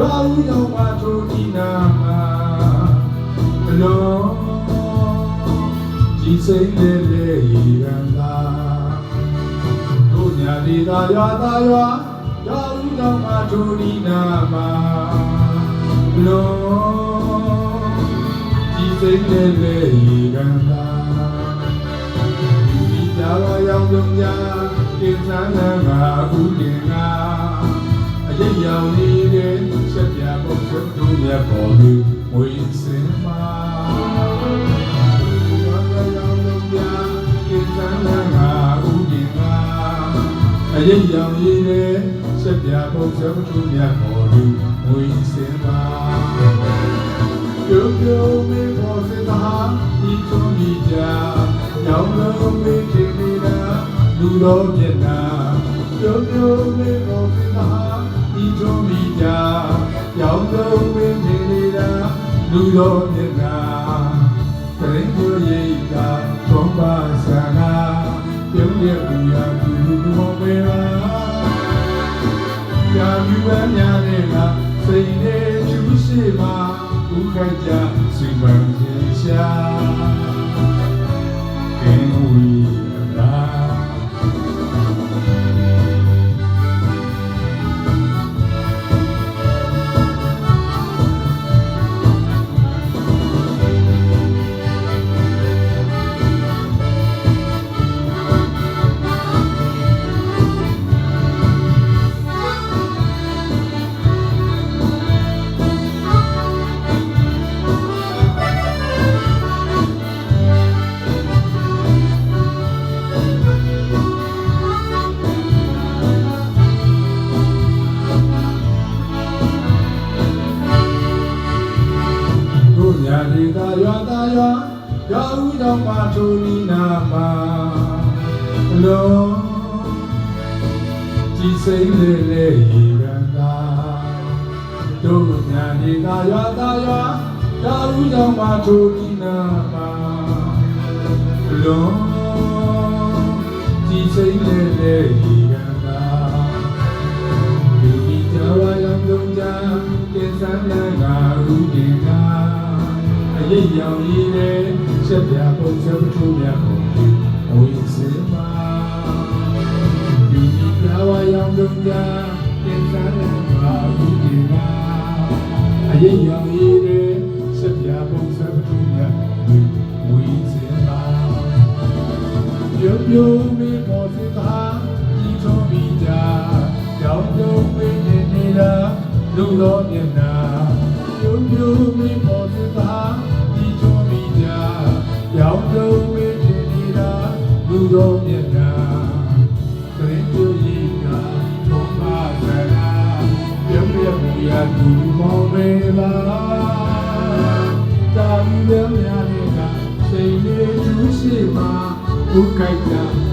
ရောက်မှထိုဒီနာမှာဘလုံးဒီစိတ်လေးလေးရန်သာတို့ညာဒီသာရွာသာရွာရောက်ရောက်မှထိုဒီနာမှာဘလုံးဒီစိတ်လေးလေးရန်သာဒီကြပါရောက်လုံးကြသင်္သန်းငါဥဒင်ငါ အရေးရောင်နေတဲ့ဆက်ပြဖို့ဆက်တို့မြတ်ပေါ်သူဝိစင်မာအရေးရောင်နေတဲ့ဆက်ပြဖို့ဆက်တို့မြတ်ပေါ်သူဝိစင်မာပြိုပြိုမေပေါ်စတာဒီချုံဒီကြာရောင်လုံးမေးတင်နေတာလူတော်မျက်နာပြိုပြိုမေပေါ်စတာ ဒီချုံဒီကြာရောင်လုံးမေးတင်နေတာလူတော်မျက်နာတရင်ကိုရိတ်ကသုံးပါး သာရွာသာရွာရာဥတော်မှာထိုနီနာမှာအလုံးကြည်စိမ့်လေးလေးရန်သာတို့ညာဒီသာရွာသာရွာရာဥတော်မှာထိုနီနာမှာအလုံးကြည်စိမ့်လေးလေးရန်သာဒီဒီကြဝါရောင်လုံးကြကိစ္စနဲ့ငါဥဒင်က အရေးရောင်ရည်နဲ့ချက်ပြပုံစံထူးမြတ်ပုံကြီးဝိစင်မာဒီဒီကြဝါရောင်လုံးကြကိစ္စနဲ့ငါဥဒင်ကအရေးရောင်ရည်နဲ့ချက်ပြပုံစံထူးမြတ်ပုံကြီးဝိစင်မာပြိုပြိုမေပေါ်စတာဒီ တော်မျက်နာခရင်ကျူကြီးကထုံးပါစရာပြုံးရမူရသူမောင်မေလာတာဒီများများကစိတ်လေးသူရှိမှာဘုခိုက်တာ